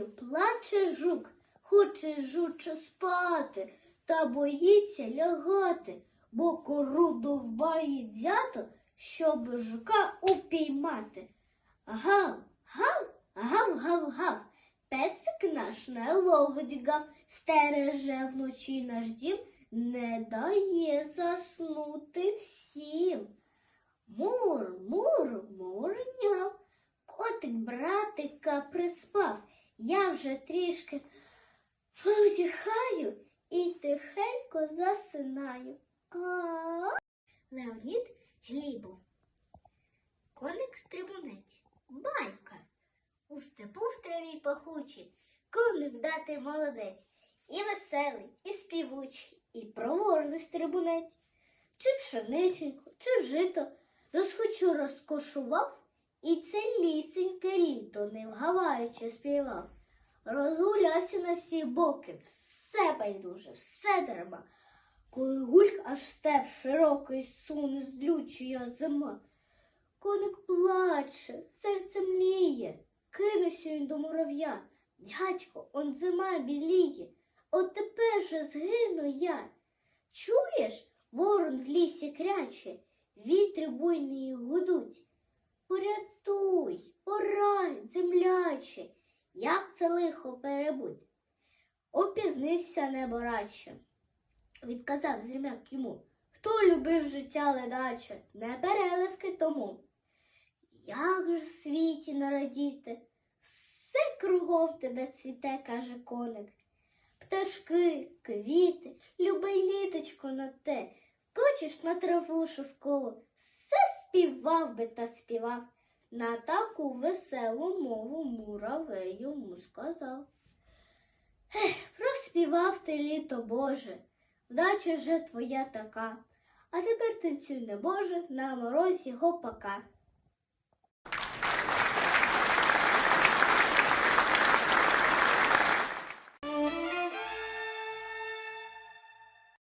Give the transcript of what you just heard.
корою плаче жук. Хоче жуче спати, та боїться лягати, бо кору довбає дятел, щоб жука упіймати. Гав, гав, гав, гав, гав. Песик наш не ловить гав, стереже вночі наш дім, не дає заснути всім. Мур, мур, мурняв. Котик братика приспав. Я вже трішки видихаю і тихенько засинаю. А Леонід Глібов. Коник стрибунець. Байка. У степу в траві пахучі. Коник дати молодець. І веселий, і співучий, і проворний стрибунець. Чи пшениченьку, чи жито, розхочу розкошував, і це лісеньке літо, не вгаваючи співав. Розгулявся на всі боки, все байдуже, все треба. Коли гульк аж степ широкий суне злючая зима. Коник плаче, серце мліє, кинувся він до мурав'я. Дядько, он зима біліє, от тепер же згину я. Чуєш, ворон в лісі кряче, вітри буйні гудуть. Порятуй, порай, земляче, як це лихо перебудь. Опізнився небораче. Відказав земляк йому, хто любив життя ледаче, не переливки тому. Як же в світі нарадіти, все кругом тебе цвіте, каже коник. Пташки, квіти, любе літочко на те, скочиш на траву шовкову, все співав би та співав. На таку веселу мову муравей йому сказав. Ех, проспівав ти літо Боже, вдача же твоя така, а тепер танцюй не Боже на морозі гопака.